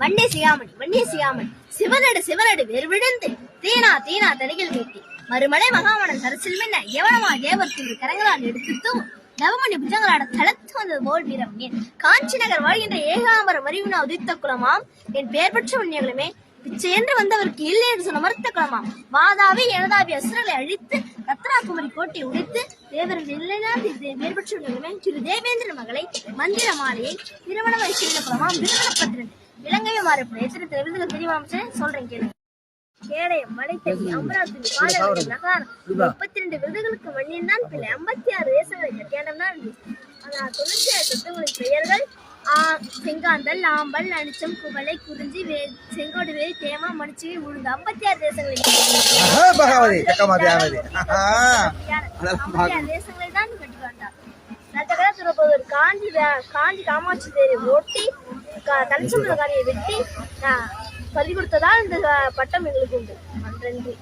வன்னி சியாமணி வன்னி சியாமணி. சிவனடு சிவனடு வெறுவிழுந்து தீனா தீனா தடிகள் மீட்டி மறுமலை மகாமணன் சரசில் மின்ன எவனமா தேவத்தின் கரங்களால் எடுத்து நவமணி புஜங்களாட தளத்து வந்தது போல் வீரம். என் காஞ்சி நகர் வாழ்கின்ற ஏகாம்பர மறிவினா உதித்த குலமாம். என் பெயர் பெற்ற உண்ணியங்களுமே பிச்சை என்று வந்தவருக்கு இல்லை என்று சொன்ன மறுத்த குலமாம் வாதாவி எனதாவி அசுரலை அழித்து ரத்னாகுமரி கோட்டை உடைத்து தேவரின் இல்லைதான் உண்ணியங்களுமே திரு தேவேந்திர மகளை மந்திர மாலையை திருமணம் செய்த குலமாம் திருமணப்பத்திரன். இலங்கையை மாறப்படும் எத்தனை விருதுகள் தெரியுமா அமைச்சர்? சொல்றேன் கேளுங்க கேடயம் மலைத்தடி அமராவதி பாடல்கள் நகாரம் முப்பத்தி ரெண்டு விருதுகளுக்கு மண்ணின் தான் பிள்ளை. ஐம்பத்தி ஆறு தேசங்களை கட்டியாண்டம் தான் ஆனால் தொண்ணூத்தி ஆறு சொத்துகளின் பெயர்கள் செங்காந்தல் ஆம்பல் அனிச்சம் குவளை குறிஞ்சி வே செங்கோடு வேலி தேமா மணிச்சுவை உழுந்து ஐம்பத்தி ஆறு தேசங்களில் ஆஹா, பகவதி சக்கமாதி ஆனதி ஆஹா. ஐம்பத்தி ஆறு தேசங்களை தான் கட்டி வந்தார். நத்தகர துறப்பவர் காஞ்சி வே- காஞ்சி காமாட்சி தேரை ஓட்டி க- தலைச்சம்பளக்காரியை வெட்டி பறி கொடுத்ததால் இந்த பட்டம் எங்களுக்கு உண்டு. நன்றி.